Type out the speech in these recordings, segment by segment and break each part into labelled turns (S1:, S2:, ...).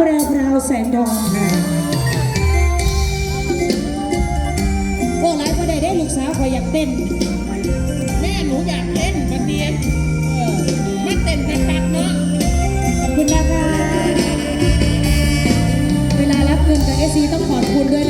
S1: ปราราวแสงดองค่ะหลายประด็นได้ลูกสาวคอยอยากเต้น
S2: แม่หนูอยากเต้นวันเดียนเออมันเต้นกันตักเนาะ
S1: ขอบคุณนะคะ เวลารับเงินจากเอซีต้องขอบคุณด้วยนะ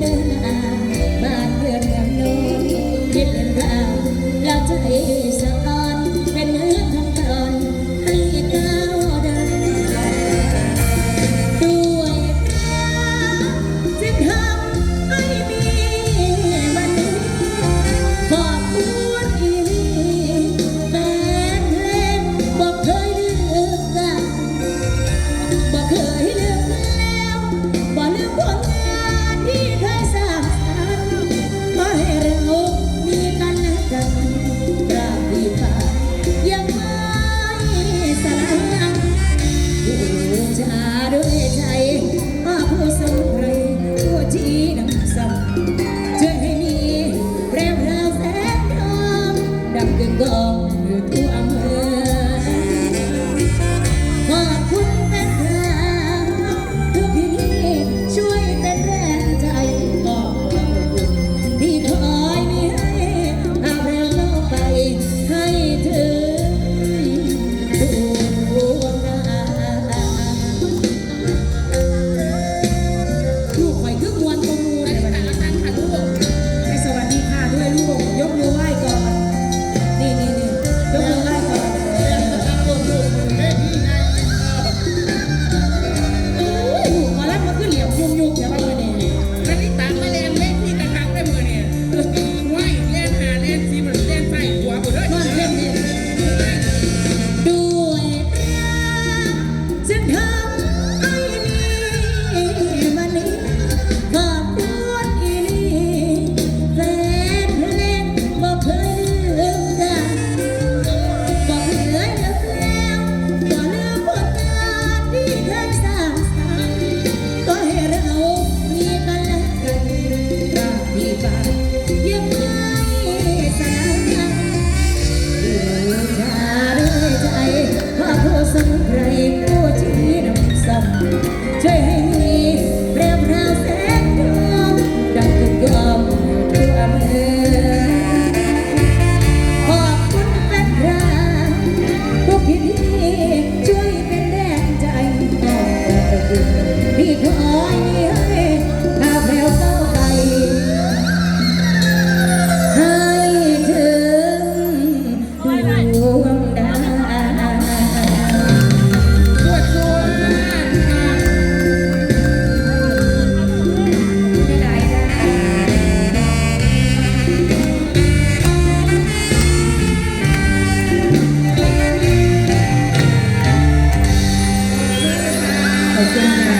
S1: love.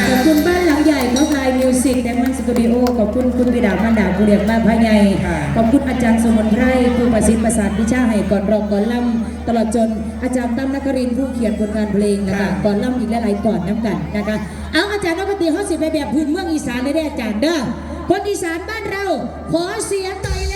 S1: ขอบคุณบ้านหลังใหญ่เขาไทยมิวสิกแดนมอนสตูดิโอขอบคุณคุณวิดามันดาบุเรี
S2: ยก
S1: บ้านพะไงขอบคุณอาจารย์สมุนไพรผู้ประสิทธิ์ประสานวิชาให้ก่อนรองก่อนล่ำตลอดจนอาจารย์ตั้มนักรินผู้เขียนผลงานเพลงนะคะก่อนล่ำอีกหลายๆก่อนน้ำกันนะคะเอาอาจารย์นักดนตรีเขาสิไปแบบพื้นเมืองอีสานได้อาจารย์เด้อคนอีสานบ้านเราขอเสียงหน่อยเลย